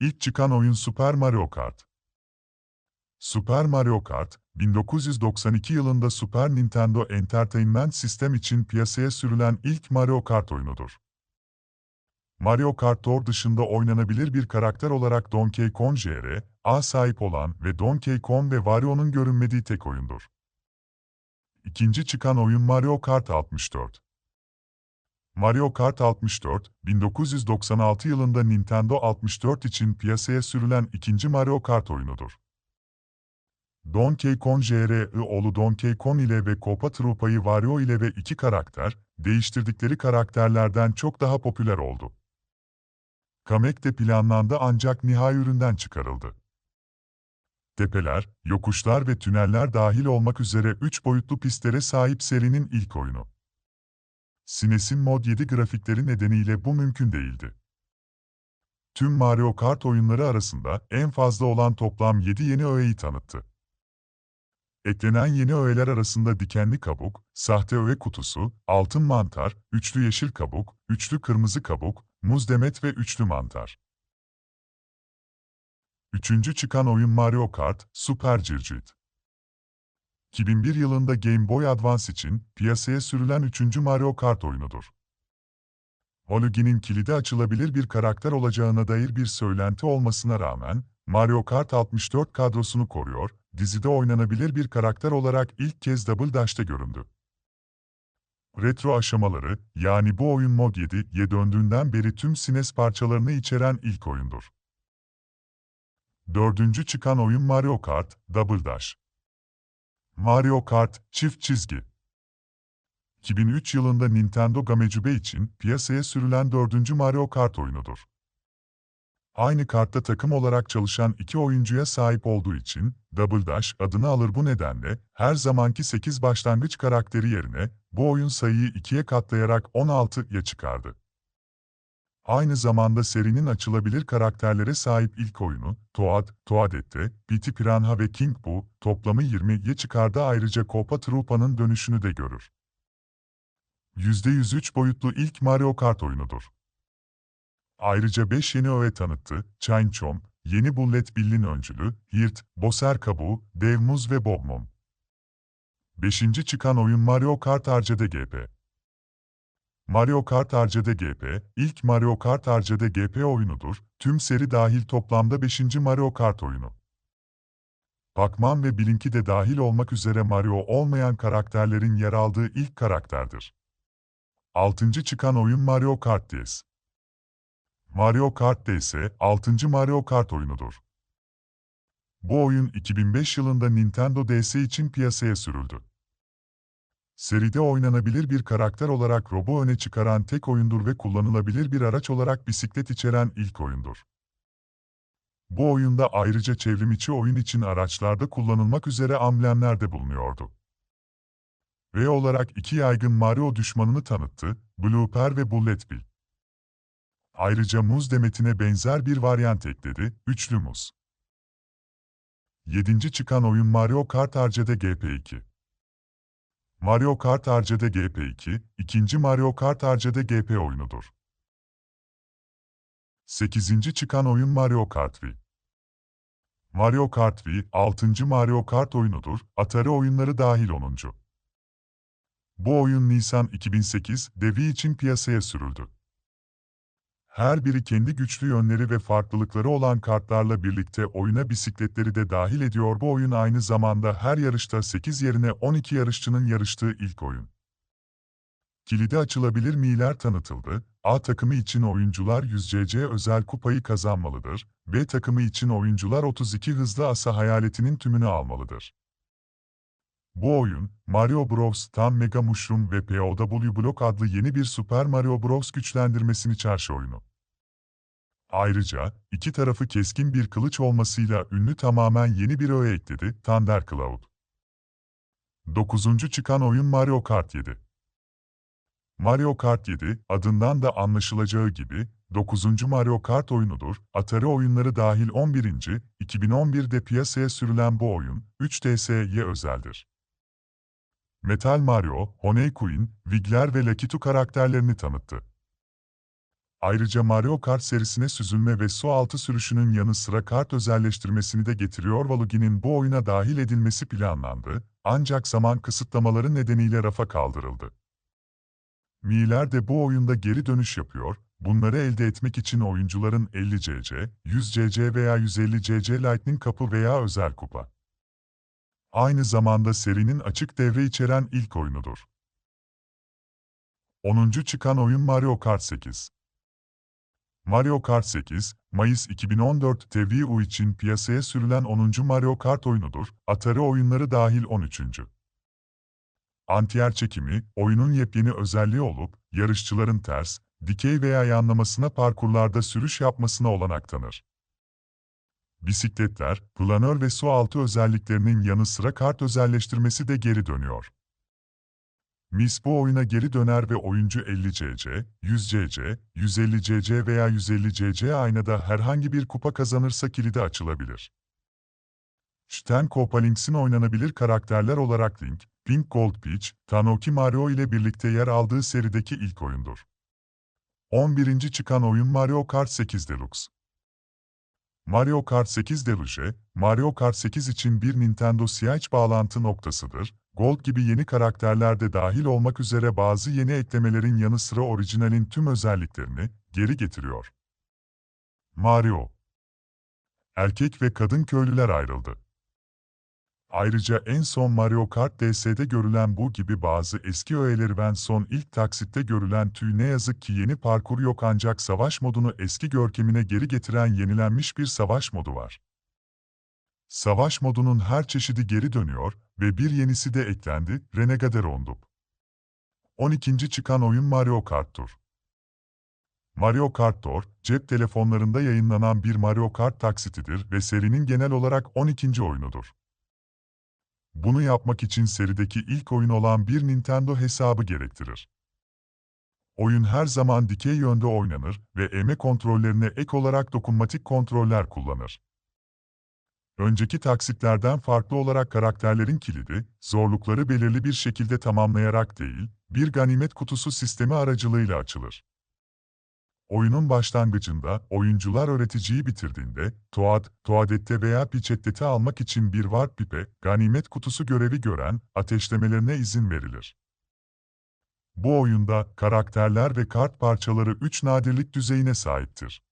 İlk çıkan oyun Super Mario Kart. Super Mario Kart, 1992 yılında Super Nintendo Entertainment System için piyasaya sürülen ilk Mario Kart oyunudur. Mario Kart Tour dışında oynanabilir bir karakter olarak Donkey Kong Jr. A sahip olan ve Donkey Kong ve Wario'nun görünmediği tek oyundur. İkinci çıkan oyun Mario Kart 64. Mario Kart 64, 1996 yılında Nintendo 64 için piyasaya sürülen ikinci Mario Kart oyunudur. Donkey Kong Jr. oğlu Donkey Kong ile ve Koopa Troopa'yı Wario ile ve iki karakter, değiştirdikleri karakterlerden çok daha popüler oldu. Kamek de planlandı ancak nihai üründen çıkarıldı. Tepeler, yokuşlar ve tüneller dahil olmak üzere 3 boyutlu pistlere sahip serinin ilk oyunu. SNES'in Mod 7 grafikleri nedeniyle bu mümkün değildi. Tüm Mario Kart oyunları arasında en fazla olan toplam 7 yeni öğeyi tanıttı. Eklenen yeni öğeler arasında dikenli kabuk, sahte öğe kutusu, altın mantar, üçlü yeşil kabuk, üçlü kırmızı kabuk, muz demet ve üçlü mantar. Üçüncü çıkan oyun Mario Kart, Super Circuit. 2001 yılında Game Boy Advance için piyasaya sürülen üçüncü Mario Kart oyunudur. Holugi'nin kilidi açılabilir bir karakter olacağına dair bir söylenti olmasına rağmen, Mario Kart 64 kadrosunu koruyor, dizide oynanabilir bir karakter olarak ilk kez Double Dash'te göründü. Retro aşamaları, yani bu oyun Mod 7'ye döndüğünden beri tüm SNES parçalarını içeren ilk oyundur. Dördüncü çıkan oyun Mario Kart, Double Dash. Mario Kart, çift çizgi. 2003 yılında Nintendo Gamecube için piyasaya sürülen dördüncü Mario Kart oyunudur. Aynı kartta takım olarak çalışan iki oyuncuya sahip olduğu için Double Dash adını alır bu nedenle her zamanki 8 başlangıç karakteri yerine bu oyun sayıyı ikiye katlayarak 16'ya çıkardı. Aynı zamanda serinin açılabilir karakterlere sahip ilk oyunu, Toad, Toadette, Pity Piranha ve King Boo, toplamı 20'ye çıkardı ayrıca Koopa Troopa'nın dönüşünü de görür. %103 boyutlu ilk Mario Kart oyunudur. Ayrıca 5 yeni öğe tanıttı, Chine Chomp, Yeni Bullet Bill'in öncülü, Hirt, Boser Kabuğu, Dev Muz ve Bobmom. 5. çıkan oyun Mario Kart Arcade GP. Mario Kart Arcade GP, ilk Mario Kart Arcade GP oyunudur, tüm seri dahil toplamda 5. Mario Kart oyunu. Pac-Man ve Blink'i de dahil olmak üzere Mario olmayan karakterlerin yer aldığı ilk karakterdir. 6. çıkan oyun Mario Kart DS. Mario Kart DS, 6. Mario Kart oyunudur. Bu oyun 2005 yılında Nintendo DS için piyasaya sürüldü. Seride oynanabilir bir karakter olarak Rob'u öne çıkaran tek oyundur ve kullanılabilir bir araç olarak bisiklet içeren ilk oyundur. Bu oyunda ayrıca çevrimiçi oyun için araçlarda kullanılmak üzere amblemler de bulunuyordu. V olarak iki yaygın Mario düşmanını tanıttı, Blooper ve Bullet Bill. Ayrıca muz demetine benzer bir varyant ekledi, üçlü muz. 7. çıkan oyun Mario Kart Arcade GP2. Mario Kart Arcade GP2, ikinci Mario Kart Arcade GP oyunudur. 8. çıkan oyun Mario Kart Wii. Mario Kart Wii, 6. Mario Kart oyunudur, Atari oyunları dahil 10. Bu oyun Nisan 2008 devi için piyasaya sürüldü. Her biri kendi güçlü yönleri ve farklılıkları olan kartlarla birlikte oyuna bisikletleri de dahil ediyor. Bu oyun aynı zamanda her yarışta 8 yerine 12 yarışçının yarıştığı ilk oyun. Kilidi açılabilir miler tanıtıldı. A takımı için oyuncular 100 CC özel kupayı kazanmalıdır. B takımı için oyuncular 32 hızlı asa hayaletinin tümünü almalıdır. Bu oyun, Mario Bros. Tam Mega Mushroom ve POW Block adlı yeni bir Super Mario Bros. güçlendirmesini çarşı oyunu. Ayrıca, iki tarafı keskin bir kılıç olmasıyla ünlü tamamen yeni bir öğe ekledi, Thunder Cloud. 9. çıkan oyun Mario Kart 7. Mario Kart 7, adından da anlaşılacağı gibi, 9. Mario Kart oyunudur. Atari oyunları dahil 11. 2011'de piyasaya sürülen bu oyun, 3DS'ye özeldir. Metal Mario, Honey Queen, Wiggler ve Lakitu karakterlerini tanıttı. Ayrıca Mario Kart serisine süzülme ve su altı sürüşünün yanı sıra kart özelleştirmesini de getiriyor. Waluigi'nin bu oyuna dahil edilmesi planlandı, ancak zaman kısıtlamaları nedeniyle rafa kaldırıldı. Mii'ler de bu oyunda geri dönüş yapıyor, bunları elde etmek için oyuncuların 50cc, 100cc veya 150cc Lightning kapı veya özel kupa. Aynı zamanda serinin açık devre içeren ilk oyunudur. 10. çıkan oyun Mario Kart 8. Mario Kart 8, Mayıs 2014'te Wii U için piyasaya sürülen 10. Mario Kart oyunudur, Atari oyunları dahil 13. Antiyer çekimi, oyunun yepyeni özelliği olup, yarışçıların ters, dikey veya yanlamasına parkurlarda sürüş yapmasına olanak tanır. Bisikletler, planör ve su altı özelliklerinin yanı sıra kart özelleştirmesi de geri dönüyor. Mis bu oyuna geri döner ve oyuncu 50cc, 100cc, 150cc veya 150cc aynada herhangi bir kupa kazanırsa kilidi açılabilir. Stan Kopalinks'in oynanabilir karakterler olarak Link, Pink Gold Peach, Tanuki Mario ile birlikte yer aldığı serideki ilk oyundur. 11. çıkan oyun Mario Kart 8 Deluxe. Mario Kart 8 Deluxe, Mario Kart 8 için bir Nintendo Switch bağlantı noktasıdır. Gold gibi yeni karakterler de dahil olmak üzere bazı yeni eklemelerin yanı sıra orijinalin tüm özelliklerini geri getiriyor. Mario Erkek ve kadın köylüler ayrıldı. Ayrıca en son Mario Kart DS'de görülen bu gibi bazı eski öğeleri ve son ilk taksitte görülen tüy ne yazık ki yeni parkur yok ancak savaş modunu eski görkemine geri getiren yenilenmiş bir savaş modu var. Savaş modunun her çeşidi geri dönüyor ve bir yenisi de eklendi, Renegade Roundup. 12. çıkan oyun Mario Kart Tour. Mario Kart Tour, cep telefonlarında yayınlanan bir Mario Kart taksitidir ve serinin genel olarak 12. oyunudur. Bunu yapmak için serideki ilk oyun olan bir Nintendo hesabı gerektirir. Oyun her zaman dikey yönde oynanır ve eme kontrollerine ek olarak dokunmatik kontroller kullanır. Önceki taksitlerden farklı olarak karakterlerin kilidi, zorlukları belirli bir şekilde tamamlayarak değil, bir ganimet kutusu sistemi aracılığıyla açılır. Oyunun başlangıcında, oyuncular öğreticiyi bitirdiğinde, Toad, Toadette veya Pichettete almak için bir Warp Pipe, ganimet kutusu görevi gören, ateşlemelerine izin verilir. Bu oyunda, karakterler ve kart parçaları 3 nadirlik düzeyine sahiptir.